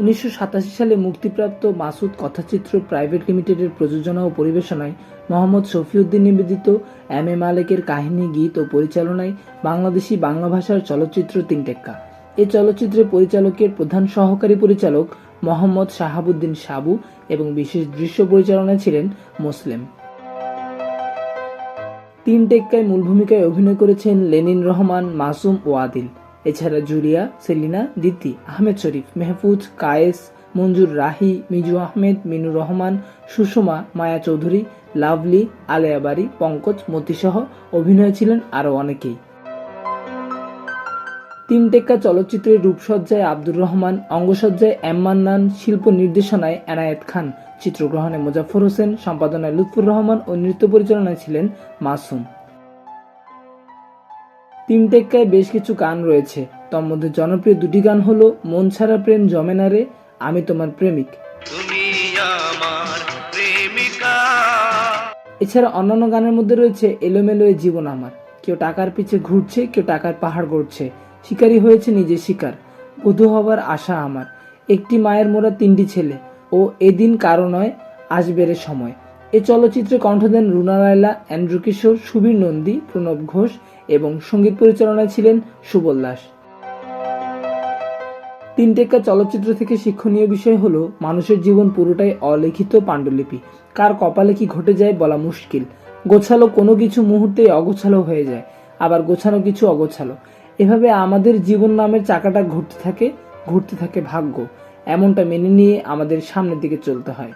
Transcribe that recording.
উনিশশো সাতাশি সালে মুক্তিপ্রাপ্ত মাসুদ কথাচিত্র প্রাইভেট লিমিটেডের প্রযোজনা ও পরিবেশনায় মোহাম্মদ শফিউদ্দিন নিবেদিত এম এ মালেকের কাহিনী, গীত ও পরিচালনায় বাংলাদেশি বাংলা ভাষার চলচ্চিত্র তিনটেক্কা। এই চলচ্চিত্রের পরিচালকের প্রধান সহকারী পরিচালক মোহাম্মদ শাহাবুদ্দিন সাবু এবং বিশেষ দৃশ্য পরিচালনায় ছিলেন মুসলিম। তিন টেক্কায় মূল ভূমিকায় অভিনয় করেছেন লেনিন রহমান, মাসুম ও আদিল এছাড়া জুলিয়া সেলিনা, দিতি, আহমেদ শরীফ, মেহফুজ, কায়েস, মঞ্জুর রাহি, মিজু আহমেদ মিনুর রহমান, সুষমা, মায়া চৌধুরী, লাভলি, আলেয়া বাড়ি পঙ্কজ, মতিসহ অভিনয় ছিলেন আরও অনেকেই। তিন টেক্কা চলচ্চিত্রের রূপসজ্জায় আব্দুর রহমান, অঙ্গসজ্জায় এম মান্নান, শিল্প নির্দেশনায় এনায়েত খান। চিত্রগ্রহণে মোজাফর হোসেন, সম্পাদনায় লুৎফুর রহমান ও নৃত্য পরিচালনায় ছিলেন মাসুম। তিন টেক্কায় বেশ কিছু গান রয়েছে। তার মধ্যে জনপ্রিয় দুটি গান হলো মন ছাড়া প্রেম জমে না রে আমি তোমার প্রেমিক। এছাড়া অন্যান্য গানের মধ্যে রয়েছে এলোমেলো জীবন আমার। কেউ টাকার পিছে ঘুরছে কেউ টাকার পাহাড় গড়ছে। শিকারী হয়েছে নিজে শিকার। বধূ হবার আশা আমার। একটি মায়ের মোড়া তিনটি ছেলে। ও এদিন কারও নয় আসবে রে সময়। এ চলচ্চিত্রে কণ্ঠ দেন রুনা লায়লা অ্যান্ড্রু কিশোর, সুবীর নন্দী, প্রণব ঘোষ এবং সংগীত পরিচালনায় ছিলেন সুবল দাস। তিন টেক্কা চলচ্চিত্র থেকে শিক্ষণীয় বিষয় হলো, মানুষের জীবন পুরোটাই অলিখিত পাণ্ডুলিপি। কার কপালে কি ঘটে যায় বলা মুশকিল। গোছালো কোনো কিছু মুহূর্তেই অগোছালো হয়ে যায়, আবার গোছানো কিছু অগোছালো। এভাবে আমাদের জীবন নামের চাকাটা ঘুরতে থাকে ঘুরতে থাকে ভাগ্য। এমনটা মেনে নিয়ে আমাদের সামনের দিকে চলতে হয়।